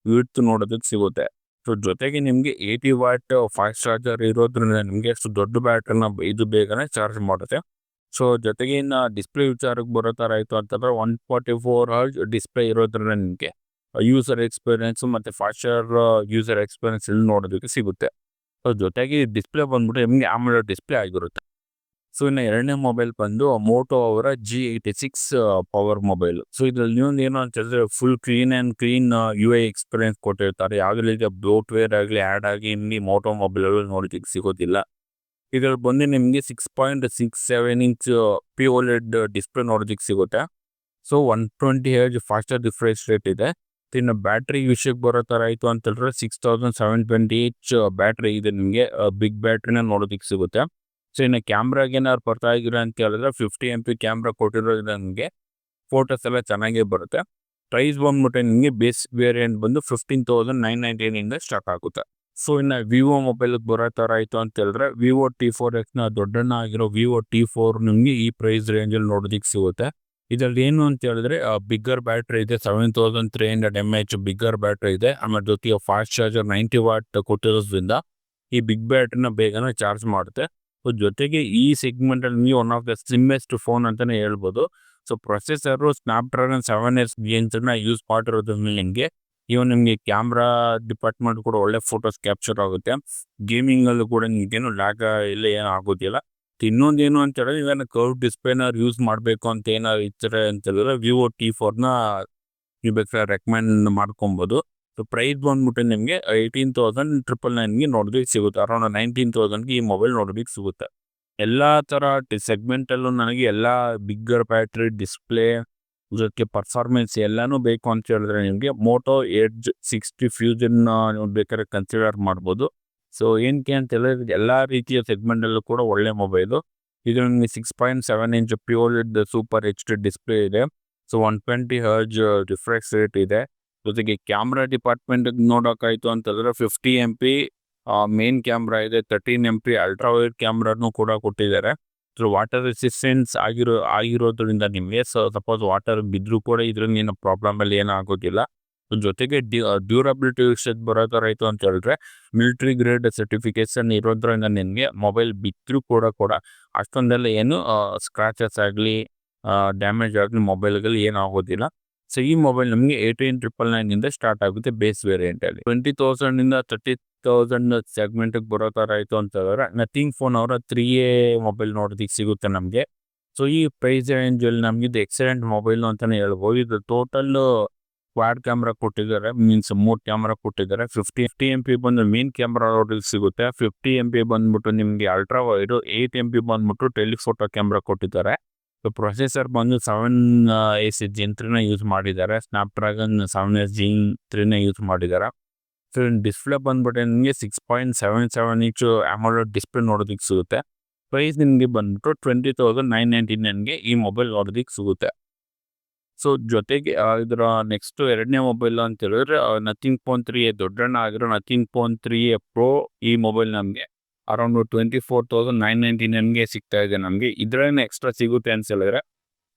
ವಿಡ್ತ್ ನೋಡೋದಕ್ಕೆ ಸಿಗುತ್ತೆ. ಸೊ ಜೊತೆಗೆ ನಿಮಗೆ ಏಯ್ಟಿ ವಾಟ್ ಫಾಸ್ಟ್ ಚಾರ್ಜರ್ ಇರೋದ್ರಿಂದ ನಿಮಗೆ ಅಷ್ಟು ದೊಡ್ಡ ಬ್ಯಾಟ್ರಿನ ಇದು ಬೇಗನೆ ಚಾರ್ಜ್ ಮಾಡುತ್ತೆ. ಸೊ ಜೊತೆಗೆ ಇನ್ನು ಡಿಸ್ಪ್ಲೇ ವಿಚಾರಕ್ಕೆ ಬರೋ ಥರ ಆಯಿತು ಅಂತಂದ್ರೆ one forty four hertz display ಇರೋದ್ರಿಂದ ನಿಮಗೆ ಯೂಸರ್ ಎಕ್ಸ್ಪೀರಿಯೆನ್ಸ್ ಮತ್ತು ಫಾಸ್ಟರ್ ಯೂಸರ್ ಎಕ್ಸ್ಪೀರಿಯನ್ಸ್ ಇಲ್ಲಿ ನೋಡೋದಕ್ಕೆ ಸಿಗುತ್ತೆ. ಸೊ ಜೊತೆಗೆ ಡಿಸ್ಪ್ಲೇ ಬಂದ್ಬಿಟ್ಟು ನಿಮಗೆ ಆಮೇಲೆ ಡಿಸ್ಪ್ಲೇ ಆಗಿರುತ್ತೆ. ಸೊ ಇನ್ನು ಎರಡನೇ ಮೊಬೈಲ್ ಬಂದು ಮೋಟೋ ಅವರ G eighty six power mobile so ಇದ್ರಲ್ಲಿ ನೀವು ಏನು ಅಂತ ಹೇಳಿದ್ರೆ full clean and clean U I experience ಕೊಟ್ಟಿರ್ತಾರೆ. ಯಾವುದೇ ರೀತಿಯ ಬ್ಲೋಟ್ವೇರ್ ಆಗಲಿ ಆ್ಯಡ್ ಆಗಿ ಇಲ್ಲಿ ಮೋಟೋ ಮೊಬೈಲ್ ನೋಡೋದಕ್ಕೆ ಸಿಗೋದಿಲ್ಲ. ಇದ್ರಲ್ಲಿ ಬಂದು ನಿಮಗೆ six point six seven inch P OLED display ನೋಡೋದಕ್ಕೆ ಸಿಗುತ್ತೆ. So one twenty H faster refresh rate ಇದೆ. ಇನ್ನು ಬ್ಯಾಟ್ರಿ ವಿಷಯಕ್ಕೆ ಬರೋ ಥರ ಆಯಿತು ಅಂತ ಹೇಳಿದ್ರೆ six thousand seven twenty H battery ಇದೆ ನಿಮಗೆ ಬಿಗ್ ಬ್ಯಾಟ್ರಿನ ನೋಡೋದಕ್ಕೆ ಸಿಗುತ್ತೆ. ಸೊ ಇನ್ನು ಕ್ಯಾಮ್ರಾಗೆ ಏನಾದ್ರು ಬರ್ತಾ ಅಂತ ಹೇಳಿದ್ರೆ ಫಿಫ್ಟಿ ಎಂ ಪಿ ಕ್ಯಾಮ್ರಾ ಕೊಟ್ಟಿರೋದ್ರಿಂದ ನನಗೆ ಫೋಟೋಸ್ ಎಲ್ಲ ಚೆನ್ನಾಗೇ ಬರುತ್ತೆ. ಪ್ರೈಸ್ ಬಂದ್ಬಿಟ್ಟು ನಿಮಗೆ ಬೇಸ್ ವೇರಿಯಂಟ್ ಬಂದು ಫಿಫ್ಟೀನ್ ತೌಸಂಡ್ ನೈನ್ ನೈಂಟಿನಿಂದ ಸ್ಟಾರ್ಟ್ ಆಗುತ್ತೆ. ಸೊ ಇನ್ನು ವಿವೋ ಮೊಬೈಲ್ಗೆ ಬರೋ ಥರ ಆಯಿತು ಅಂತ ಹೇಳಿದ್ರೆ ವಿವೋ ಟಿ ಫೋರ್ ಎಕ್ಸ್ನ ದೊಡ್ಡಣ್ಣ ಆಗಿರೋ ವಿವೋ ಟಿ ಫೋರ್ ನಿಮಗೆ ಈ ಪ್ರೈಸ್ ರೇಂಜಲ್ಲಿ ನೋಡೋದಕ್ಕೆ ಸಿಗುತ್ತೆ. ಇದರಲ್ಲಿ ಏನು ಅಂತ ಹೇಳಿದ್ರೆ ಬಿಗ್ಗರ್ ಬ್ಯಾಟ್ರಿ ಇದೆ seven thousand three hundred M H bigger battery ಇದೆ. ಆಮೇಲೆ ಜೊತೆಗೆ ಫಾಸ್ಟ್ ಚಾರ್ಜರ್ ನೈಂಟಿ ವಾಟ್ ಕೊಟ್ಟಿರೋದ್ರಿಂದ ಈ ಬಿಗ್ ಬ್ಯಾಟ್ರಿನ ಬೇಗನೆ ಚಾರ್ಜ್ ಮಾಡುತ್ತೆ. ಜೊತೆಗೆ ಈ ಸೆಗ್ಮೆಂಟಲ್ಲಿ ನೀವು one of the slimmest phone ಅಂತಾನೆ ಹೇಳ್ಬೋದು. So processor Snapdragon seven ಎಸ್ನ ಯೂಸ್ ಮಾಡಿರೋದ್ರಿಂದ ನಿಮಗೆ ಇವನ್ ನಿಮಗೆ ಕ್ಯಾಮ್ರಾ ಡಿಪಾರ್ಟ್ಮೆಂಟ್ ಕೂಡ ಒಳ್ಳೆ ಫೋಟೋಸ್ ಕ್ಯಾಪ್ಚರ್ ಆಗುತ್ತೆ. ಗೇಮಿಂಗ್ ಅಲ್ಲೂ ಕೂಡ ನಿಮಗೇನು ಲ್ಯಾಗ ಇಲ್ಲ, ಏನು ಆಗೋದಿಲ್ಲ. ಇನ್ನೊಂದು ಏನು ಅಂತ ಹೇಳಿದ್ರೆ ಇವೇನು ಕರ್ವ್ ಡಿಸ್ಪ್ಲೇನಾರು ಯೂಸ್ ಮಾಡಬೇಕು ಅಂತ ಏನಾದ್ರು ಇರ್ತಾರೆ ಅಂತ ಹೇಳಿದ್ರೆ ವಿವೋ ಟಿ ಫೋರ್ನ ನೀವು ಬೇಕಾದ್ರೆ ರೆಕಮೆಂಡ್ ಮಾಡ್ಕೊಬೋದು. ಪ್ರೈಸ್ ಬಂದ್ಬಿಟ್ಟು ನಿಮಗೆ ಏಯ್ಟೀನ್ ತೌಸಂಡ್ ಟ್ರಿಪಲ್ ನೈನ್ಗೆ ನೋಡೋದಕ್ಕೆ ಸಿಗುತ್ತೆ. ಅರೌಂಡ್ ನೈನ್ಟೀನ್ ತೌಸಂಡ್ಗೆ ಈ ಮೊಬೈಲ್ ನೋಡೋದಕ್ಕೆ ಸಿಗುತ್ತೆ. ಎಲ್ಲ ಥರ ಸೆಗ್ಮೆಂಟಲ್ಲೂ ನನಗೆ ಎಲ್ಲ ಬಿಗ್ಗರ್ ಬ್ಯಾಟ್ರಿ ಡಿಸ್ಪ್ಲೇ ಜೊತೆಗೆ ಪರ್ಫಾರ್ಮೆನ್ಸ್ ಎಲ್ಲನೂ ಬೇಕು ಅಂತ ಹೇಳಿದ್ರೆ ನಿಮಗೆ ಮೋಟೋ ಏಟ್ ಸಿಕ್ಸ್ಟಿ ಫ್ಯೂಜನ್ ನೀವು ಬೇಕಾದ್ರೆ ಕನ್ಸಿಡರ್ ಮಾಡ್ಬೋದು. ಸೊ ಏನಕ್ಕೆ ಅಂತ ಹೇಳಿದ್ರೆ ಎಲ್ಲ ರೀತಿಯ ಸೆಗ್ಮೆಂಟಲ್ಲೂ ಕೂಡ ಒಳ್ಳೆ ಮೊಬೈಲು ಇದು ನಿಮಗೆ six point seven inch pure super H D display ಇದೆ. So one twenty hertz refresh rate ಇದೆ. ಜೊತೆಗೆ ಕ್ಯಾಮ್ರಾ ಡಿಪಾರ್ಟ್ಮೆಂಟ್ ನೋಡೋಕಾಯ್ತು ಅಂತಂದ್ರೆ fifty M P main camera ಇದೆ thirteen M P ultra wide ಕ್ಯಾಮ್ರಾನು ಕೂಡ ಕೊಟ್ಟಿದ್ದಾರೆ. ವಾಟರ್ ರೆಸಿಸ್ಟೆನ್ಸ್ ಆಗಿರೋ, ಆಗಿರೋದ್ರಿಂದ ನಿಮಗೆ ಸಪೋಸ್ ವಾಟರ್ ಬಿದ್ದರೂ ಕೂಡ ಇದ್ರಲ್ಲಿ ಏನೋ ಪ್ರಾಬ್ಲಮ್ ಅಲ್ಲಿ ಏನೂ ಆಗೋದಿಲ್ಲ ಜೊತೆಗೆ ಡ್ಯೂರಬಿಲಿಟಿ ವಿಷಯದ ಬರೋ ಥರ ಆಯಿತು ಅಂತ ಹೇಳಿದ್ರೆ ಮಿಲಿಟ್ರಿ ಗ್ರೇಡ್ ಸರ್ಟಿಫಿಕೇಶನ್ ಇರೋದ್ರಿಂದ ನಿಮಗೆ ಮೊಬೈಲ್ ಬಿದ್ದರೂ ಕೂಡ ಕೂಡ ಅಷ್ಟೊಂದೆಲ್ಲ ಏನು ಸ್ಕ್ರಾಚಸ್ ಆಗಲಿ ಡ್ಯಾಮೇಜ್ ಆಗಲಿ ಮೊಬೈಲ್ಗಳು ಏನು ಆಗೋದಿಲ್ಲ ಸೊ ಈ ಮೊಬೈಲ್ ನಮಗೆ ಏಯ್ಟೀನ್ ಟ್ರಿಪಲ್ ನೈನ್ ಇಂದ ಸ್ಟಾರ್ಟ್ ಆಗುತ್ತೆ ಬೇಸ್ ವೇರಿಯಂಟ್ ಅಲ್ಲಿ. ಟ್ವೆಂಟಿ ತೌಸಂಡ್ ಇಂದ ತರ್ಟಿ ತೌಸಂಡ್ ಸೆಗ್ಮೆಂಟ್ ಬರೋ ತರ ಆಯ್ತು ಅಂತ ಹೇಳಿದ್ರೆ ನಥಿಂಗ್ ಫೋನ್ ಅವರ ತ್ರೀ ಎ ಮೊಬೈಲ್ ನೋಡೋದಕ್ಕೆ ಸಿಗುತ್ತೆ ನಮಗೆ. ಸೊ ಈ ಪ್ರೈಸ್ ರೇಂಜ್ ಅಲ್ಲಿ ನಮ್ಗೆ ಇದು ಎಕ್ಸಲೆಂಟ್ ಮೊಬೈಲ್ ಅಂತಾನೆ ಹೇಳ್ಬೋದು. ಇದು ಟೋಟಲ್ ಕ್ವಾಡ್ ಕ್ಯಾಮ್ರಾ ಕೊಟ್ಟಿದ್ದಾರೆ ಮೀನ್ಸ್ ಮೂರ್ ಕ್ಯಾಮ್ರಾ ಕೊಟ್ಟಿದ್ದಾರೆ. ಫಿಫ್ಟಿ ಫಿಫ್ಟಿ ಎಂ ಪಿ ಬಂದು ಮೇನ್ ಕ್ಯಾಮ್ರಾ ನೋಡೋದಕ್ಕೆ ಸಿಗುತ್ತೆ. ಫಿಫ್ಟಿ ಎಂ ಪಿ ಬಂದ್ಬಿಟ್ಟು ನಿಮಗೆ ultra wide eight M P ಬಂದ್ಬಿಟ್ಟು ಟೆಲಿಫೋಟೋ ಕ್ಯಾಮ್ರಾ ಕೊಟ್ಟಿದ್ದಾರೆ. ಪ್ರೊಸೆಸರ್ ಬಂದು ಸೆವೆನ್ ಎಸ್ ಜಿನ್ ತ್ರೀನ ಯೂಸ್ ಮಾಡಿದ್ದಾರೆ. ಸ್ನ್ಯಾಪ್ ಡ್ರ್ಯಾಗನ್ ಸೆವೆನ್ ಎಸ್ ಜಿನ್ ತ್ರೀನ ಯೂಸ್ ಮಾಡಿದ್ದಾರೆ. ಸೊ ಡಿಸ್ಪ್ಲೇ ಬಂದ್ಬಿಟ್ಟು ನಿಮಗೆ six point seven seven inch AMOLED display ನೋಡೋದಕ್ಕೆ ಸಿಗುತ್ತೆ. ಪ್ರೈಸ್ ನಿಮಗೆ ಬಂದ್ಬಿಟ್ಟು ಟ್ವೆಂಟಿ ತೌಸಂಡ್ ನೈನ್ ನೈಂಟಿ ನೈನ್ಗೆ ಈ ಮೊಬೈಲ್ ನೋಡೋದಕ್ಕೆ ಸಿಗುತ್ತೆ. ಸೊ ಜೊತೆಗೆ ಇದರ ನೆಕ್ಸ್ಟ್ ಎರಡನೇ ಮೊಬೈಲ್ ಅಂತ ಹೇಳಿದ್ರೆ ನಥಿಂಗ್ ಫೋನ್ ತ್ರೀ ಎ ದೊಡ್ಡಣ್ಣ ಆಗಿರೋ nothing phone three A pro ಈ ಮೊಬೈಲ್ ನಮಗೆ. Around twenty four thousand nine ninety ನೈನ್ಗೆ ಸಿಗ್ತಾ ಇದೆ ನಮಗೆ ಇದರಲ್ಲೇ ಎಕ್ಸ್ಟ್ರಾ ಸಿಗುತ್ತೆ ಅಂತ ಹೇಳಿದ್ರೆ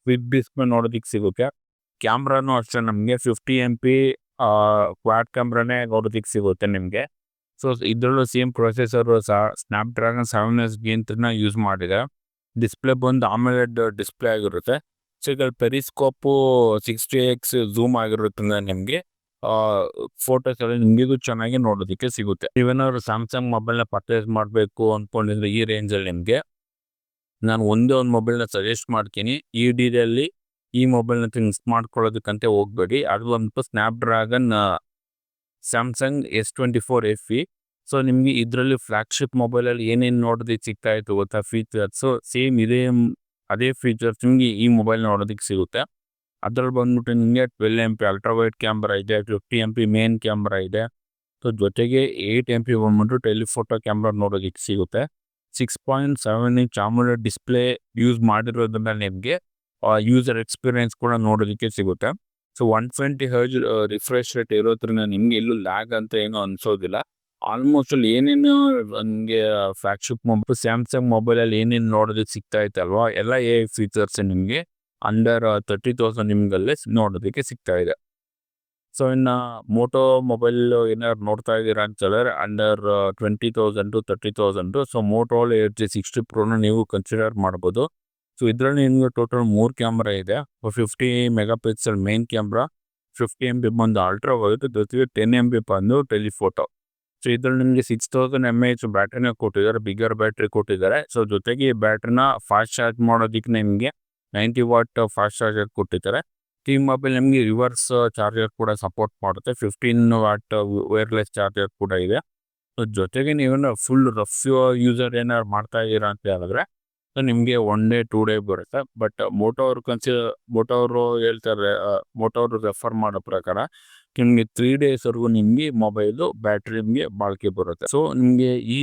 ವಿತ್ ಡಿಸ್ಪ್ಲೇ ನೋಡೋದಕ್ಕೆ ಸಿಗುತ್ತೆ. ಕ್ಯಾಮ್ರಾನು ಅಷ್ಟೇ ನಮಗೆ ಫಿಫ್ಟಿ ಎಂ ಪಿ ಕ್ವಾಡ್ ಕ್ಯಾಮ್ರಾನೇ ನೋಡೋದಕ್ಕೆ ಸಿಗುತ್ತೆ ನಿಮಗೆ. ಸೊ ಇದರಲ್ಲೂ ಸೇಮ್ ಪ್ರೊಸೆಸರು ಸಹ ಸ್ನ್ಯಾಪ್ ಡ್ರ್ಯಾಗನ್ ಸೆವೆನ್ ಎಸ್ ಗಿಂತನ ಯೂಸ್ ಮಾಡಿದೆ. ಡಿಸ್ಪ್ಲೇ ಬಂದು ಆಮೇಲೆ ಡಿಸ್ಪ್ಲೇ ಆಗಿರುತ್ತೆ. ಸೊ ಇದರಲ್ಲಿ ಪೆರಿಸ್ಕೋಪು ಸಿಕ್ಸ್ಟಿ ಎಕ್ಸ್ ಝೂಮ್ ಆಗಿರುತ್ತೆ ನಿಮಗೆ. ಫೋಟೋಸ್ ಎಲ್ಲ ನಿಮಗೂ ಚೆನ್ನಾಗಿ ನೋಡೋದಕ್ಕೆ ಸಿಗುತ್ತೆ. ನೀವೇನಾದ್ರು ಸ್ಯಾಮ್ಸಂಗ್ ಮೊಬೈಲ್ನ ಪರ್ಚೇಸ್ ಮಾಡಬೇಕು ಅಂದ್ಕೊಂಡಿದ್ರೆ ಈ ರೇಂಜಲ್ಲಿ ನಿಮಗೆ ನಾನು ಒಂದೇ ಒಂದು ಮೊಬೈಲ್ನ ಸಜೆಸ್ಟ್ ಮಾಡ್ತೀನಿ. ಈ ಡಿಯಲ್ಲಿ ಈ ಮೊಬೈಲ್ನ ತಿಂಗ್ಸ್ ಮಾಡ್ಕೊಳ್ಳೋದಕ್ಕಂತೆ ಹೋಗ್ಬೇಡಿ. ಅದು ಒಂದು Snapdragon Samsung S twenty four F E so ನಿಮಗೆ ಇದರಲ್ಲಿ ಫ್ಲಾಗ್ಶಿಪ್ ಮೊಬೈಲಲ್ಲಿ ಏನೇನು ನೋಡೋದಕ್ಕೆ ಸಿಗ್ತಾ ಇತ್ತು ಗೊತ್ತಾ? ಫೀಚರ್ಸು ಸೇಮ್ ಇದೇ, ಅದೇ ಫೀಚರ್ಸ್ ನಿಮಗೆ ಈ ಮೊಬೈಲ್ ನೋಡೋದಕ್ಕೆ ಸಿಗುತ್ತೆ. ಅದ್ರಲ್ಲಿ ಬಂದ್ಬಿಟ್ಟು ನಿಮಗೆ twelve M P ultra wide camera ಇದೆ fifty M P main camera ಇದೆ. ಸೊ ಜೊತೆಗೆ ಏಯ್ಟ್ ಎಂ ಪಿ ಬಂದ್ಬಿಟ್ಟು ಟೆಲಿಫೋಟೋ ಕ್ಯಾಮ್ರಾ ನೋಡೋದಕ್ಕೆ ಸಿಗುತ್ತೆ. Six point seven inch AMOLED display use ಮಾಡಿರೋದ್ರಿಂದ ನಿಮಗೆ ಯೂಸರ್ ಎಕ್ಸ್ಪೀರಿಯನ್ಸ್ ಕೂಡ ನೋಡೋದಕ್ಕೆ ಸಿಗುತ್ತೆ. So one twenty hertz refresh rate ಇರೋದ್ರಿಂದ ನಿಮಗೆ ಎಲ್ಲೂ ಲ್ಯಾಗ್ ಅಂತ ಏನೂ ಅನ್ಸೋದಿಲ್ಲ. ಆಲ್ಮೋಸ್ಟ್ ಅಲ್ಲಿ ಏನೇನು ನಿಮಗೆ ಫ್ಲಾಗ್ಶಿಪ್ ಮೊಬೈಲ್ ಸ್ಯಾಮ್ಸಂಗ್ ಮೊಬೈಲಲ್ಲಿ ಏನೇನು ನೋಡೋದಕ್ಕೆ ಸಿಗ್ತಾ ಇತ್ತಲ್ವ, ಎಲ್ಲ ಎ ಫೀಚರ್ಸ್ ನಿಮಗೆ. ಅಂಡರ್ ತರ್ಟಿ ತೌಸಂಡ್ ನಿಮ್ಗಲ್ಲೇ ನೋಡೋದಕ್ಕೆ ಸಿಗ್ತಾ ಇದೆ. ಸೊ ಇನ್ನು ಮೋಟೋ ಮೊಬೈಲ್ ಏನಾದ್ರು ನೋಡ್ತಾ ಇದ್ದೀರಾ ಅಂತ ಹೇಳಿದ್ರೆ under twenty thousand thirty thousand so Motorola edge sixty ಪ್ರೋನ ನೀವು ಕನ್ಸಿಡರ್ ಮಾಡ್ಬೋದು. ಸೊ ಇದರಲ್ಲಿ ನಿಮಗೆ ಟೋಟಲ್ ಮೂರು ಕ್ಯಾಮ್ರಾ ಇದೆ. Fifty megapixel main camera fifty M B ಬಂದು ಅಲ್ಟ್ರಾ ಹೋಗುತ್ತೆ ಜೊತೆಗೆ ಟೆನ್ ಎಂ ಬಿ ಬಂದು ಟೆಲಿಫೋಟೋ ಸೊ ಇದ್ರಲ್ಲಿ ನಿಮಗೆ ಸಿಕ್ಸ್ ತೌಸಂಡ್ ಎಂ ಎಚ್ ಬ್ಯಾಟ್ರಿನ ಕೊಟ್ಟಿದ್ದಾರೆ ಬಿಗರ್ ಬ್ಯಾಟ್ರಿ ಕೊಟ್ಟಿದ್ದಾರೆ. ಸೊ ಜೊತೆಗೆ ಈ ಬ್ಯಾಟ್ರಿನ ಫಾಸ್ಟ್ ಚಾರ್ಜ್ ಮಾಡೋದಕ್ಕೆ ನಿಮಗೆ ನೈಂಟಿ ವಾಟ್ ಫಾಸ್ಟ್ ಚಾರ್ಜರ್ ಕೊಟ್ಟಿದ್ದಾರೆ. ಈ ಮೊಬೈಲ್ ನಿಮಗೆ ರಿವರ್ಸ್ ಚಾರ್ಜರ್ ಕೂಡ ಸಪೋರ್ಟ್ ಮಾಡುತ್ತೆ. ಫಿಫ್ಟೀನ್ ವಾಟ್ ವೈರ್ಲೆಸ್ ಚಾರ್ಜರ್ ಕೂಡ ಇದೆ. ಸೊ ಜೊತೆಗೆ ನೀವೇನು ಫುಲ್ ರಫ್ ಯೂಸರ್ ಏನಾದ್ರು ಮಾಡ್ತಾ ಇದ್ದೀರಾ ಅಂತ ಹೇಳಿದ್ರೆ ಸೊ ನಿಮಗೆ ಒನ್ ಡೇ ಟೂ ಡೇ ಬರುತ್ತೆ. ಬಟ್ ಮೋಟೋ ಅವರು ಕನ್ಸಿ ಮೋಟೋ ಅವರು ಹೇಳ್ತಾರೆ ಮೋಟೋ ಅವರು ರೆಫರ್ ಮಾಡೋ ಪ್ರಕಾರ ನಿಮಗೆ ತ್ರೀ ಡೇಸ್ವರೆಗೂ ನಿಮಗೆ ಮೊಬೈಲು ಬ್ಯಾಟ್ರಿ ನಿಮಗೆ ಬಾಳಿಕೆ ಬರುತ್ತೆ. ಸೊ ನಿಮಗೆ ಈ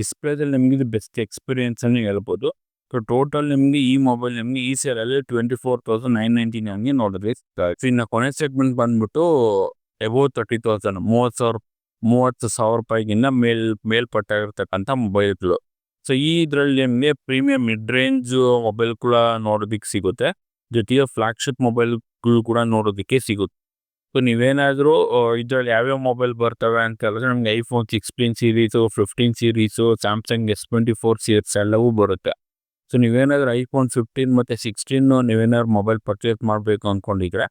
ಡಿಸ್ಪ್ಲೇದಲ್ಲಿ ನಿಮಗೆ ಬೆಸ್ಟ್ ಎಕ್ಸ್ಪೀರಿಯನ್ಸ್ ಅನ್ನು ಹೇಳ್ಬೋದು. ಸೊ ಟೋಟಲ್ ನಿಮಗೆ ಈ ಮೊಬೈಲ್ ನಿಮಗೆ ಈ ಸೇಲಲ್ಲಿ twenty four thousand nine ninety ನೈನ್ಗೆ ನೋಡಿದ್ರೆ. ಸೊ ಇನ್ನು ಕೊನೆ ಸೆಗ್ಮೆಂಟ್ ಬಂದ್ಬಿಟ್ಟು ಎಬೋ ತರ್ಟಿ ತೌಸಂಡ್ ಮೂವತ್ತು ಸಾವಿರ ಮೂವತ್ತು ಸಾವಿರ ರೂಪಾಯಿಗಿಂತ ಮೇಲ್ ಮೇಲ್ಪಟ್ಟಾಗಿರ್ತಕ್ಕಂಥ ಮೊಬೈಲ್ಗಳು ಸೊ ಈ ಇದರಲ್ಲಿ ನಿಮಗೆ ಪ್ರೀಮಿಯಂ ಮಿಡ್ ರೇಂಜ್ ಮೊಬೈಲ್ ಕೂಡ ನೋಡೋದಕ್ಕೆ ಸಿಗುತ್ತೆ. ಜೊತೆಗೆ ಫ್ಲಾಗ್ಶಿಪ್ ಮೊಬೈಲ್ಗಳು ಕೂಡ ನೋಡೋದಕ್ಕೆ ಸಿಗುತ್ತೆ. ಸೊ ನೀವೇನಾದರೂ ಇದರಲ್ಲಿ ಯಾವ್ಯಾವ ಮೊಬೈಲ್ ಬರ್ತವೆ ಅಂತ ಹೇಳಿದ್ರೆ ನಮಗೆ iPhone sixteen series fifteen series Samsung S twenty four series ಎಲ್ಲವೂ ಬರುತ್ತೆ. ಸೊ ನೀವೇನಾದ್ರೂ ಐಫೋನ್ ಫಿಫ್ಟೀನ್ ಮತ್ತು ಸಿಕ್ಸ್ಟೀನು ನೀವೇನಾದ್ರು ಮೊಬೈಲ್ ಪರ್ಚೇಸ್ ಮಾಡಬೇಕು ಅಂದ್ಕೊಂಡಿದ್ರೆ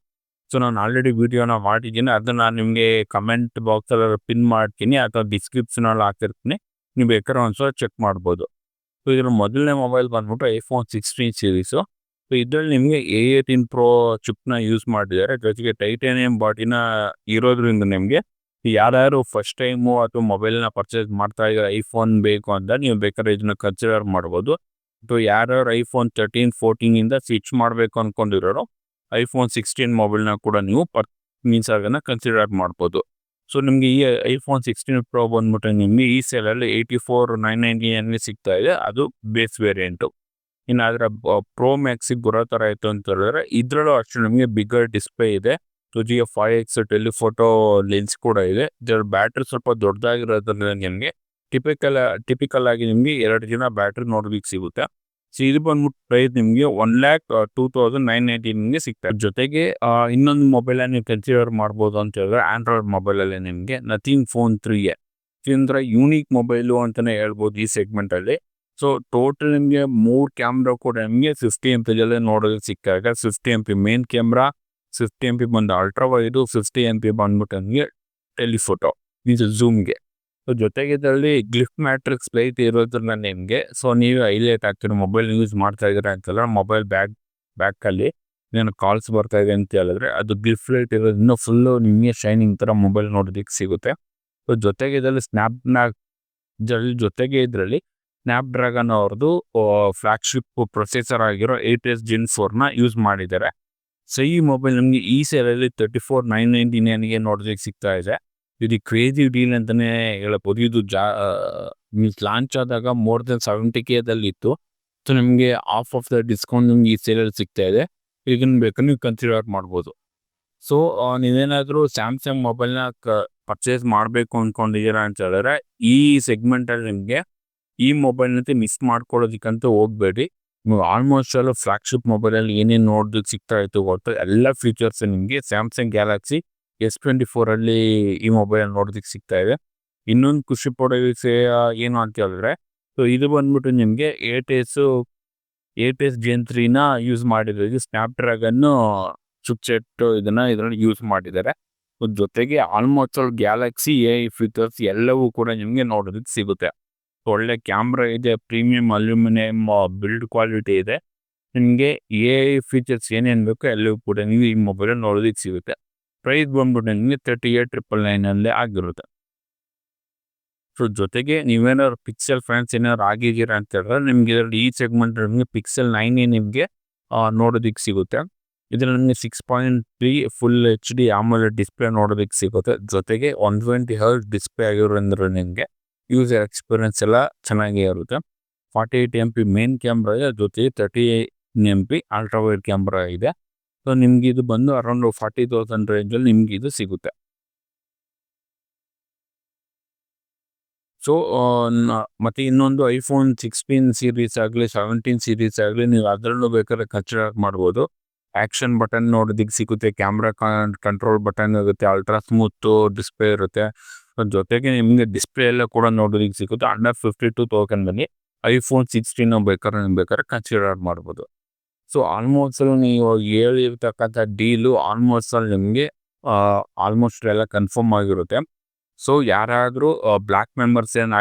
ಸೊ ನಾನು ಆಲ್ರೆಡಿ ವೀಡಿಯೋನ ಮಾಡಿದ್ದೀನಿ. ಅದನ್ನು ನಾನು ನಿಮಗೆ ಕಮೆಂಟ್ ಬಾಕ್ಸಲ್ಲಿ ಪಿನ್ ಮಾಡ್ತೀನಿ, ಅಥವಾ ಡಿಸ್ಕ್ರಿಪ್ಷನಲ್ಲಿ ಹಾಕಿರ್ತೀನಿ. ನೀವು ಬೇಕಾದ್ರೆ ಒಂದ್ಸಲ ಚೆಕ್ ಮಾಡ್ಬೋದು. ಸೊ ಇದರ ಮೊದಲನೇ ಮೊಬೈಲ್ ಬಂದ್ಬಿಟ್ಟು ಐಫೋನ್ ಸಿಕ್ಸ್ಟೀನ್ ಸೀರೀಸು ಸೊ ಇದರಲ್ಲಿ ನಿಮಗೆ ಎ ಏಯ್ಟೀನ್ ಪ್ರೋ ಚಿಪ್ನ ಯೂಸ್ ಮಾಡಿದ್ದಾರೆ. ಜೊತೆಗೆ ಟೈಟೇನಿಯಂ ಬಾಟಿನ ಇರೋದ್ರಿಂದ ನಿಮಗೆ ಯಾರ್ಯಾರು ಫಸ್ಟ್ ಟೈಮು ಅಥವಾ ಮೊಬೈಲ್ನ ಪರ್ಚೇಸ್ ಮಾಡ್ತಾ ಇದ್ದಾರೆ ಐಫೋನ್ ಬೇಕು ಅಂತ ನೀವು ಬೇಕಾದ್ರೆ ಇದನ್ನ ಕನ್ಸಿಡರ್ ಮಾಡ್ಬೋದು. ಸೊ ಯಾರ್ಯಾರು ಐಫೋನ್ ತರ್ಟೀನ್ ಫೋರ್ಟೀನಿಂದ ಸ್ವಿಚ್ ಮಾಡಬೇಕು ಅಂದ್ಕೊಂಡಿರೋರು ಐಫೋನ್ ಸಿಕ್ಸ್ಟೀನ್ ಮೊಬೈಲ್ನ ಕೂಡ ನೀವು ಪರ್ ಮೀನ್ಸ್ ಅದನ್ನು ಕನ್ಸಿಡರ್ ಮಾಡ್ಬೋದು. ಸೊ ನಿಮಗೆ ಈ ಐಫೋನ್ ಸಿಕ್ಸ್ಟೀನ್ ಪ್ರೋ ಬಂದ್ಬಿಟ್ಟು ನಿಮಗೆ ಈ ಸೇಲಲ್ಲಿ ಏಯ್ಟಿ ಫೋರ್ ನೈನ್ ನೈಂಟಿ ಸಿಗ್ತಾ ಇದೆ. ಅದು ಬೇಸ್ ವೇರಿಯಂಟು ಇನ್ನು ಅದರ ಪ್ರೋ ಮ್ಯಾಕ್ಸಿಗೆ ಬರೋ ಥರ ಆಯಿತು ಅಂತ ಹೇಳಿದ್ರೆ, ಇದರಲ್ಲೂ ಅಷ್ಟು ನಿಮಗೆ ಬಿಗ್ಗರ್ ಡಿಸ್ಪ್ಲೇ ಇದೆ. ಜೊತೆಗೆ ಫೈವ್ ಎಕ್ಸ್ ಟೆಲಿಫೋಟೋ ಲೆನ್ಸ್ ಕೂಡ ಇದೆ. ಇದರ ಬ್ಯಾಟ್ರಿ ಸ್ವಲ್ಪ ದೊಡ್ಡದಾಗಿರೋದ್ರಿಂದ ನಿಮಗೆ ಟಿಪಿಕಲ್ ಟಿಪಿಕಲ್ ಆಗಿ ನಿಮಗೆ ಎರಡು ದಿನ ಬ್ಯಾಟ್ರಿ ನೋಡ್ಲಿಕ್ಕೆ ಸಿಗುತ್ತೆ. ಸೊ ಇದು ಬಂದ್ಬಿಟ್ಟು ಪ್ರೈಸ್ ನಿಮಗೆ one lakh two thousand nine ninety ನಿಮಗೆ ಸಿಗ್ತದೆ ಜೊತೆಗೆ ಇನ್ನೊಂದು ಮೊಬೈಲ್ ನೀವು ಕನ್ಸಿಡರ್ ಮಾಡ್ಬೋದು ಅಂತ ಹೇಳಿದ್ರೆ ಆಂಡ್ರಾಯ್ಡ್ ಮೊಬೈಲಲ್ಲಿ ನಿಮಗೆ ನಥಿಂಗ್ ಫೋನ್ ತ್ರೀ ಎ. ಅಂದರೆ ಯೂನಿಕ್ ಮೊಬೈಲು ಅಂತಲೇ ಹೇಳ್ಬೋದು ಈ ಸೆಗ್ಮೆಂಟಲ್ಲಿ ಸೊ ಟೋಟಲ್ ನಿಮಗೆ ಮೂರು ಕ್ಯಾಮ್ರಾ ಕೂಡ ನಿಮಗೆ ಫಿಫ್ಟಿ ಪಿ ಜಲ್ಲೇ ನೋಡೋದು ಸಿಕ್ಕಾಗ fifty M P main camera fifty M P ಬಂದು ultra wide fifty M P ಬಂದ್ಬಿಟ್ಟು ನಿಮಗೆ ಟೆಲಿಫೋಟೋ ಮೀನ್ಸ್ ಝೂಮ್ಗೆ ಸೊ ಜೊತೆಗೆ ಇದರಲ್ಲಿ ಗ್ಲಿಫ್ ಮ್ಯಾಟ್ರಿಕ್ಸ್ ಲೈಟ್ ಇರೋದ್ರಿಂದ ನಿಮಗೆ ಸೊ ನೀವು ಹೈಲೈಟ್ ಆಗ್ತೀರ? ಮೊಬೈಲ್ ಯೂಸ್ ಮಾಡ್ತಾ ಇದ್ದೀರಾ ಅಂತಲ್ಲ ಮೊಬೈಲ್ ಬ್ಯಾಗ್ ಬ್ಯಾಕಲ್ಲಿ ಏನೋ ಕಾಲ್ಸ್ ಬರ್ತಾ ಇದೆ ಅಂತ ಹೇಳಿದ್ರೆ ಅದು ಗ್ಲಿಫ್ ಲೈಟ್ ಇರೋದ್ರಿಂದ ಫುಲ್ಲು ನಿಮಗೆ ಶೈನಿಂಗ್ ಥರ ಮೊಬೈಲ್ ನೋಡೋದಕ್ಕೆ ಸಿಗುತ್ತೆ. ಸೊ ಜೊತೆಗೆ ಇದರಲ್ಲಿ ಇದರಲ್ಲಿ ಜೊತೆಗೆ ಇದರಲ್ಲಿ ಸ್ನ್ಯಾಪ್ ಡ್ರ್ಯಾಗನ್ ಅವ್ರದ್ದು ಫ್ಲ್ಯಾಗ್ಶಿಪ್ ಪ್ರೊಸೆಸರ್ ಆಗಿರೋ ಏಟ್ ಎಸ್ ಜಿನ್ ಫೋರ್ನ ಯೂಸ್ ಮಾಡಿದ್ದಾರೆ. ಸೊ ಈ ಮೊಬೈಲ್ ನಿಮಗೆ ಈ ಸೇಲಲ್ಲಿ ತರ್ಟಿ ಫೋರ್ ನೈನ್ ನೈಂಟಿ ನೈನ್ಗೆ ನೋಡೋದಕ್ಕೆ ಸಿಗ್ತಾ ಇದೆ. ಇದು ಕ್ರೇಜಿ ಡೀಲ್ ಅಂತಲೇ ಹೇಳಬಹುದು. ಇದು ಜಾ ಮೀನ್ಸ್ ಲಾಂಚ್ ಆದಾಗ ಮೋರ್ ದೆನ್ ಸೆವೆಂಟಿ ಕೆ ಇತ್ತು ಸೊ ನಿಮಗೆ ಆಫ್ ಆಫ್ ದ ಡಿಸ್ಕೌಂಟ್ ನಿಮ್ಗೆ ಈ ಸೇಲಲ್ಲಿ ಸಿಗ್ತಾ ಇದೆ. ಇದನ್ನು ಬೇಕಾದ್ರೆ ನೀವು ಕನ್ಸಿಡರ್ ಮಾಡ್ಬೋದು. ಸೊ ನೀವೇನಾದರೂ ಸ್ಯಾಮ್ಸಂಗ್ ಮೊಬೈಲ್ನ ಕ ಪರ್ಚೇಸ್ ಮಾಡಬೇಕು ಅಂದ್ಕೊಂಡಿದ್ದೀರಾ ಅಂತ ಹೇಳಿದ್ರೆ, ಈ ಸೆಗ್ಮೆಂಟಲ್ಲಿ ನಿಮಗೆ ಈ ಮೊಬೈಲ್ನಂತೆ ಮಿಸ್ ಮಾಡ್ಕೊಳ್ಳೋದಕ್ಕಂತ ಹೋಗಬೇಡಿ. ಆಲ್ಮೋಸ್ಟ್ ಎಲ್ಲ ಫ್ಲಾಗ್ಶಿಪ್ ಮೊಬೈಲಲ್ಲಿ ಏನೇನು ನೋಡೋದಕ್ಕೆ ಸಿಗ್ತಾ ಇತ್ತು ಗೊತ್ತಾ, ಎಲ್ಲ ಫೀಚರ್ಸ್ ನಿಮಗೆ ಸ್ಯಾಮ್ಸಂಗ್ ಗ್ಯಾಲಕ್ಸಿ ಎಸ್ ಟ್ವೆಂಟಿ ಫೋರಲ್ಲಿ ಈ ಮೊಬೈಲ್ ನೋಡೋದಕ್ಕೆ ಸಿಗ್ತಾ ಇದೆ. ಇನ್ನೊಂದು ಖುಷಿ ಪಡೋ ವಿಷಯ ಏನು ಅಂತ ಹೇಳಿದ್ರೆ, ಸೊ ಇದು ಬಂದ್ಬಿಟ್ಟು ನಿಮಗೆ eight S eight S Gen ತ್ರೀನ use ಮಾಡಿದ್ರು ಇದು ಸ್ನ್ಯಾಪ್ ಡ್ರ್ಯಾಗನ್ನು ಚಿಪ್ಸೆಟ್ ಇದನ್ನ ಇದರಲ್ಲಿ ಯೂಸ್ ಮಾಡಿದ್ದಾರೆ. ಜೊತೆಗೆ almost all Galaxy A features ಎಲ್ಲವೂ ಕೂಡ ನಿಮಗೆ ನೋಡೋದಕ್ಕೆ ಸಿಗುತ್ತೆ. ಒಳ್ಳೆ ಕ್ಯಾಮ್ರಾ ಇದೆ ಪ್ರೀಮಿಯಂ ಅಲ್ಯೂಮಿನಿಯಂ ಬಿಲ್ಡ್ ಕ್ವಾಲಿಟಿ ಇದೆ. ನಿಮಗೆ ಎ ಫೀಚರ್ಸ್ ಏನೇನು ಬೇಕೋ ಎಲ್ಲವೂ ಕೂಡ ನೀವು ಈ ಮೊಬೈಲ್ ನೋಡೋದಕ್ಕೆ ಸಿಗುತ್ತೆ. ಪ್ರೈಸ್ ಬಂದ್ಬಿಟ್ಟು ನಿಮಗೆ ತರ್ಟಿ ಏಟ್ ಟ್ರಿಪಲ್ ನೈನಲ್ಲೇ ಆಗಿರುತ್ತೆ. ಸೊ ಜೊತೆಗೆ ನೀವೇನಾದ್ರು ಪಿಕ್ಸೆಲ್ ಫ್ಯಾನ್ಸ್ ಏನಾದ್ರು ಆಗಿದ್ದೀರಾ ಅಂತ ಹೇಳಿದ್ರೆ ನಿಮ್ಗೆ ಇದರಲ್ಲಿ ಈ ಸೆಗ್ಮೆಂಟ್ ನಿಮಗೆ ಪಿಕ್ಸೆಲ್ ನೈನೇ ನಿಮಗೆ ನೋಡೋದಕ್ಕೆ ಸಿಗುತ್ತೆ. ಇದರಲ್ಲಿ ನಿಮಗೆ six point three full H D ಆಮೇಲೆ ಡಿಸ್ಪ್ಲೇ ನೋಡೋದಕ್ಕೆ ಸಿಗುತ್ತೆ. ಜೊತೆಗೆ ಒನ್ ಟ್ವೆಂಟಿ ಹರ್ ಡಿಸ್ಪ್ಲೇ ಆಗಿರೋದ್ರಿಂದ ನಿಮಗೆ ಯೂಸರ್ ಎಕ್ಸ್ಪೀರಿಯನ್ಸ್ ಎಲ್ಲ ಚೆನ್ನಾಗೇ ಇರುತ್ತೆ. Forty eight M P main camera ಇದೆ. ಜೊತೆಗೆ thirty M P ultra wide camera ಇದೆ. ಸೊ ನಿಮ್ಗೆ ಇದು ಬಂದು ಅರೌಂಡ್ ಫಾರ್ಟಿ ತೌಸಂಡ್ ರೇಂಜಲ್ಲಿ ನಿಮ್ಗೆ ಇದು ಸಿಗುತ್ತೆ. ಸೊ ಮತ್ತೆ ಇನ್ನೊಂದು ಐಫೋನ್ ಸಿಕ್ಸ್ಟೀನ್ ಸೀರೀಸ್ ಆಗಲಿ ಸೆವೆಂಟೀನ್ ಸೀರೀಸ್ ಆಗಲಿ, ನೀವು ಅದರಲ್ಲೂ ಬೇಕಾದ್ರೆ ಕನ್ಸಿಡರ್ ಮಾಡ್ಬೋದು. ಆಕ್ಷನ್ ಬಟನ್ ನೋಡೋದಕ್ಕೆ ಸಿಗುತ್ತೆ ಕ್ಯಾಮ್ರಾ ಕಂಟ್ರೋಲ್ ಬಟನ್ ಇರುತ್ತೆ ಅಲ್ಟ್ರಾ ಸ್ಮೂತ್ ಡಿಸ್ಪ್ಲೇ ಇರುತ್ತೆ. ಜೊತೆಗೆ ನಿಮಗೆ ಡಿಸ್ಪ್ಲೇ ಎಲ್ಲ ಕೂಡ ನೋಡೋದಕ್ಕೆ ಸಿಗುತ್ತೆ ಅಂಡರ್ ಫಿಫ್ಟಿ ಟು ಬನ್ನಿ. ಐಫೋನ್ ಸಿಕ್ಸ್ಟೀನ್ ಬೇಕಾದ್ರೆ ನೀವು ಬೇಕಾದ್ರೆ ಕನ್ಸಿಡರ್ ಮಾಡ್ಬೋದು. ಸೊ ಆಲ್ಮೋಸ್ಟ್ ಅಲ್ಲಿ ನೀವು ಹೇಳಿರ್ತಕ್ಕಂಥ ಡೀಲು ಆಲ್ಮೋಸ್ಟ್ ಅಲ್ಲಿ ನಿಮಗೆ ಆಲ್ಮೋಸ್ಟ್ ಎಲ್ಲ ಕನ್ಫರ್ಮ್ ಆಗಿರುತ್ತೆ. ಸೊ ಯಾರಾದರೂ ಬ್ಲ್ಯಾಕ್ ಮೆಂಬರ್ಸ್ ಏನು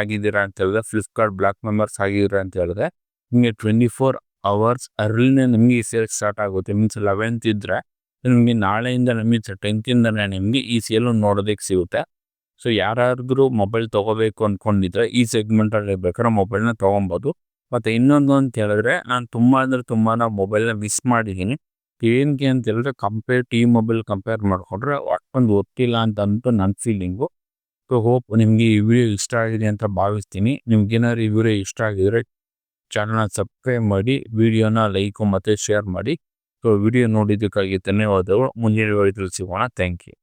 ಅಂತ ಹೇಳಿದ್ರೆ ಫ್ಲಿಪ್ಕಾರ್ಟ್ ಬ್ಲ್ಯಾಕ್ ಮೆಂಬರ್ಸ್ ಆಗಿದ್ದೀರಾ ಅಂತ ಹೇಳಿದ್ರೆ, ನಿಮಗೆ ಟ್ವೆಂಟಿ ಫೋರ್ ಅವರ್ಸ್ ಅರ್ಲಿನೇ ನಿಮಗೆ ಈ ಸೇಲ್ ಸ್ಟಾರ್ಟ್ ಆಗುತ್ತೆ. ಮೀನ್ಸ್ ಲೆವೆಂತ್ ಇದ್ದರೆ ನಿಮಗೆ ನಾಳೆಯಿಂದ ನಮಗೆ ಟೆಂತಿಂದನೇ ನಿಮಗೆ ಈ ಸೇಲು ನೋಡೋದಕ್ಕೆ ಸಿಗುತ್ತೆ. ಸೊ ಯಾರಾದರೂ ಮೊಬೈಲ್ ತೊಗೋಬೇಕು ಅಂದ್ಕೊಂಡಿದ್ರೆ, ಈ ಸೆಗ್ಮೆಂಟಲ್ಲಿ ಬೇಕಾದ್ರೆ ಮೊಬೈಲ್ನ ತೊಗೊಬೋದು. ಮತ್ತು ಇನ್ನೊಂದು ಅಂತ ಹೇಳಿದ್ರೆ, ನಾನು ತುಂಬ ಅಂದರೆ ತುಂಬ ಮೊಬೈಲ್ನ ಮಿಸ್ ಮಾಡಿದ್ದೀನಿ. ಏನಕ್ಕೆ ಅಂತ ಹೇಳಿದ್ರೆ ಕಂಪೇರ್ ಟಿ ಮೊಬೈಲ್ ಕಂಪೇರ್ ಮಾಡಿಕೊಂಡ್ರೆ ಅಷ್ಟೊಂದು ಗೊತ್ತಿಲ್ಲ ಅಂತ ನನ್ನ ಫೀಲಿಂಗು ಸೊ ಹೋಪ್ ನಿಮಗೆ ಈ ವಿಡಿಯೋ ಇಷ್ಟ ಆಗಿದೆ ಅಂತ ಭಾವಿಸ್ತೀನಿ. ನಿಮ್ಗೇನಾದ್ರು ಈ ವಿಡಿಯೋ ಇಷ್ಟ ಆಗಿದ್ರೆ ಚಾನಲ್ನ ಸಬ್ಸ್ಕ್ರೈಬ್ ಮಾಡಿ ವಿಡಿಯೋನ ಲೈಕು ಮತ್ತು ಶೇರ್ ಮಾಡಿ. ಸೊ ವಿಡಿಯೋ ನೋಡಿದ್ದಕ್ಕಾಗಿ ಧನ್ಯವಾದಗಳು. ಮುಂದಿನ ವಿಡಿಯೋದಲ್ಲಿ ಸಿಗೋಣ. Thank you